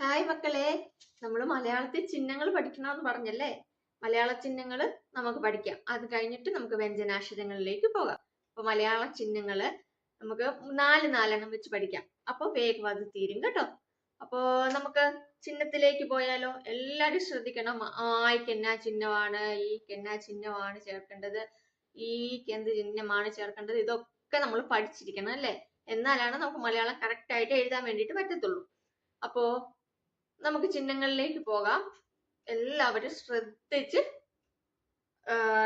Hi മക്കളെ. നമ്മൾ മലയാളത്തിൽ ചിഹ്നങ്ങൾ പഠിക്കണമെന്ന് പറഞ്ഞല്ലേ? മലയാള ചിഹ്നങ്ങൾ നമുക്ക് പഠിക്കാം. അത് കഴിഞ്ഞിട്ട് നമുക്ക് വ്യഞ്ജനാക്ഷരങ്ങളിലേക്ക് പോകാം. അപ്പൊ മലയാള ചിഹ്നങ്ങൾ നമുക്ക് നാല് നാലെണ്ണം വെച്ച് പഠിക്കാം. അപ്പൊ വേഗം അത് തീരും കേട്ടോ. അപ്പോ നമുക്ക് ചിഹ്നത്തിലേക്ക് പോയാലോ? എല്ലാരും ശ്രദ്ധിക്കണം. ആയിക്ക് എന്നാ ചിഹ്നമാണ് ഈക്ക് എന്നാ ചിഹ്നമാണ് ചേർക്കേണ്ടത്. ഈക്ക് എന്ത് ചിഹ്നമാണ് ചേർക്കേണ്ടത്. ഇതൊക്കെ നമ്മൾ പഠിച്ചിരിക്കണം അല്ലേ? എന്നാലാണ് നമുക്ക് മലയാളം കറക്റ്റ് ആയിട്ട് എഴുതാൻ വേണ്ടിയിട്ട് പറ്റത്തുള്ളൂ. അപ്പോ നമുക്ക് ചിഹ്നങ്ങളിലേക്ക് പോകാം. എല്ലാവരും ശ്രദ്ധിച്ച്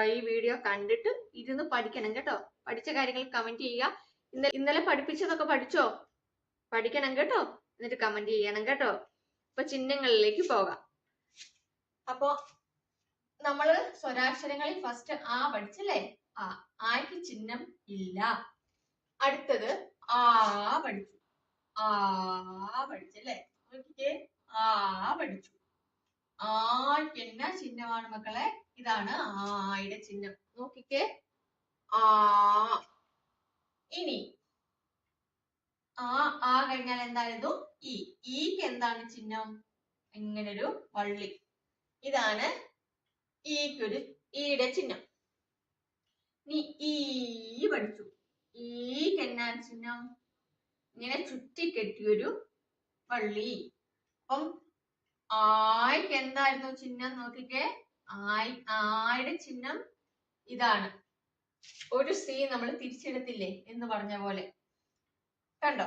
ഈ വീഡിയോ കണ്ടിട്ട് ഇരുന്ന് പഠിക്കണം കേട്ടോ. പഠിച്ച കാര്യങ്ങൾ കമന്റ് ചെയ്യുക. ഇന്നലെ പഠിപ്പിച്ചതൊക്കെ പഠിച്ചോ? പഠിക്കണം കേട്ടോ. എന്നിട്ട് കമന്റ് ചെയ്യണം കേട്ടോ. അപ്പൊ ചിഹ്നങ്ങളിലേക്ക് പോകാം. അപ്പോ നമ്മൾ സ്വരാക്ഷരങ്ങളിൽ ഫസ്റ്റ് ആ പഠിച്ചല്ലേ? ആ ആയ്ക്ക് ചിഹ്നം ഇല്ല. അടുത്തത് ആ പഠിച്ചു. ആ പഠിച്ചല്ലേ? നോക്കിക്കേ. ആ പഠിച്ചു. ആ എന്ന ചിഹ്നമാണ് മക്കളെ. ഇതാണ് ആയുടെ ചിഹ്നം. നോക്കിക്കേ. ആ ഇനി ആ ആ കഴിഞ്ഞാൽ എന്തായിരുന്നു ഈ. ഈക്ക് എന്താണ് ചിഹ്നം? ഇങ്ങനൊരു വള്ളി. ഇതാണ് ഈക്കൊരു ഈയുടെ ചിഹ്നം. നീ ഈ പഠിച്ചു. ഈക്ക് എന്നാണ് ചിഹ്നം? ഇങ്ങനെ ചുറ്റിക്കെട്ടിയൊരു വള്ളി. അപ്പം ആയിക്ക് എന്തായിരുന്നു ചിഹ്നം നോക്കിക്കേ? ആയ് ആയുടെ ചിഹ്നം ഇതാണ്. ഒരു സി നമ്മൾ തിരിച്ചെടുത്തില്ലേ എന്ന് പറഞ്ഞ പോലെ. കണ്ടോ?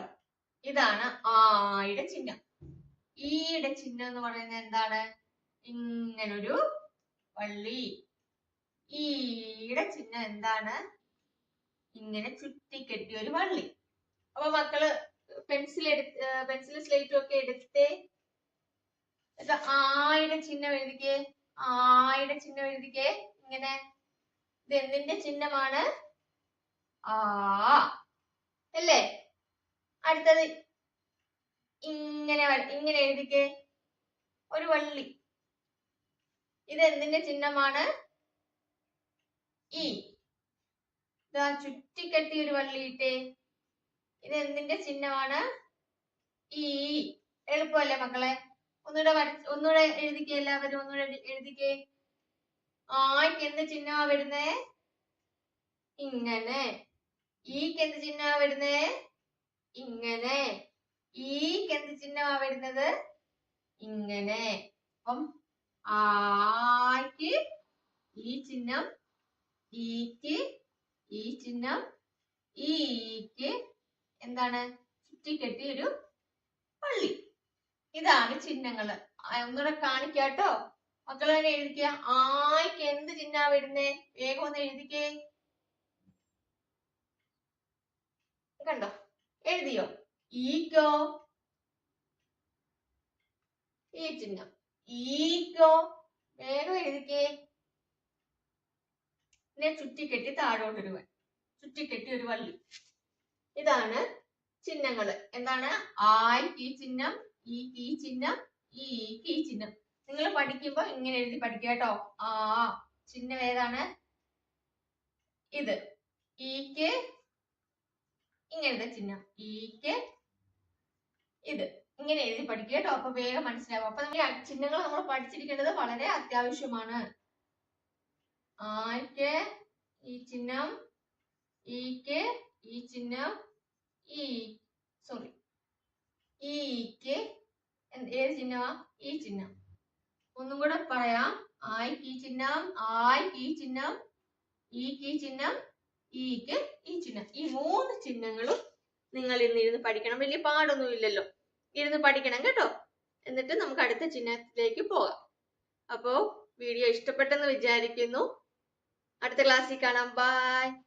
ഇതാണ് ആയുടെ ചിഹ്നം. ഈയുടെ ചിഹ്നം എന്ന് പറയുന്നത് എന്താണ്? ഇങ്ങനൊരു വള്ളി ഈയുടെ ചിഹ്നം എന്താണ്? ഇങ്ങനെ ചുറ്റിക്കെട്ടിയ ഒരു വള്ളി അപ്പൊ മക്കൾ പെൻസിൽ എടുത്ത് പെൻസിൽ സ്ലേറ്റും ഒക്കെ എടുത്തേ ആയുടെ ചിഹ്നം എഴുതിക്കേ. ആയുടെ ചിഹ്നം എഴുതിക്കേ. ഇങ്ങനെ. ഇത് എന്തിന്റെ ചിഹ്നമാണ് ആ. അല്ലേ? അടുത്തത് ഇങ്ങനെ ഇങ്ങനെ എഴുതിക്കേ. ഒരു വള്ളി. ഇത് എന്തിന്റെ ചിഹ്നമാണ്? ഈ. ചുറ്റിക്കെട്ടി ഒരു വള്ളി ഇട്ടേ. ഇത് എന്തിന്റെ ചിഹ്നമാണ്? ഈ. എളുപ്പമല്ലേ മക്കളെ? ഒന്നുകൂടെ ഒന്നുകൂടെ എഴുതിക്കേ എല്ലാവരും ഒന്നുകൂടെ എഴുതി- എഴുതിക്കേ. ആയ്ക്ക് എന്ത് ചിഹ്നമാ വരുന്നേ? ഇങ്ങനെ. ഈക്ക് എന്ത് ചിഹ്നമാ വരുന്നേ? ഇങ്ങനെ. ഈക്ക് എന്ത് ചിഹ്നമാ വരുന്നത്? ഇങ്ങനെ. അപ്പം ആയ്ക്ക് ഈ ചിഹ്നം ഈക്ക് ഈ ചിഹ്നം ഈക്ക് എന്താണ്? ചുറ്റിക്കെട്ടി ഒരു പള്ളി. ഇതാണ് ചിഹ്നങ്ങൾ ഒന്നുകൂടെ കാണിക്കാട്ടോ മക്കളെ തന്നെ എഴുതിക്കുക ആയ്ക്ക് എന്ത് ചിഹ്നാ വരുന്നേ? വേഗം ഒന്ന് എഴുതിക്കേ. കണ്ടോ? എഴുതിയോ? ഈക്കോ ഈ ചിഹ്നം. ഈക്കോ വേഗം എഴുതിക്കേ. പിന്നെ ചുറ്റിക്കെട്ടി താഴോട്ടൊരു ചുറ്റിക്കെട്ടി ഒരു വള്ളി. ഇതാണ് ചിഹ്നങ്ങൾ. എന്താണ്? ആയ് ഈ ചിഹ്നം ഈ ഈ ചിഹ്നം ഈ ഈ ചിഹ്നം. നിങ്ങൾ പഠിക്കുമ്പോ ഇങ്ങനെ എഴുതി പഠിക്കുക കേട്ടോ. ആ ചിഹ്നം ഏതാണ്? ഇത്. ഈക്ക് ഇങ്ങനത്തെ ചിഹ്നം. ഈക്ക് ഇത്. ഇങ്ങനെ എഴുതി പഠിക്കുക കേട്ടോ. അപ്പൊ വേഗം മനസ്സിലാവും. അപ്പൊ നമ്മൾ ചിഹ്നങ്ങൾ നമ്മൾ പഠിച്ചിരിക്കേണ്ടത് വളരെ അത്യാവശ്യമാണ്. ആക്ക് ഈ ചിഹ്നം ഈക്ക് ഈ ചിഹ്നം ഈ സോറി ഈക്ക് ഏത് ചിഹ്നമാ ഈ ചിഹ്നം. ഒന്നും കൂടെ പറയാം. ആയി ഈ ചിഹ്നം ആയി ഈ ചിഹ്നം ഈ ഈ ചിഹ്നം ഈക്ക് ഈ ചിഹ്നം. ഈ മൂന്ന് ചിഹ്നങ്ങളും നിങ്ങൾ ഇന്ന് ഇരുന്ന് പഠിക്കണം. വലിയ പാടൊന്നും ഇല്ലല്ലോ. ഇരുന്ന് പഠിക്കണം കേട്ടോ. എന്നിട്ട് നമുക്ക് അടുത്ത ചിഹ്നത്തിലേക്ക് പോകാം. അപ്പോ വീഡിയോ ഇഷ്ടപ്പെട്ടെന്ന് വിചാരിക്കുന്നു. അടുത്ത ക്ലാസ്സിൽ കാണാം. ബൈ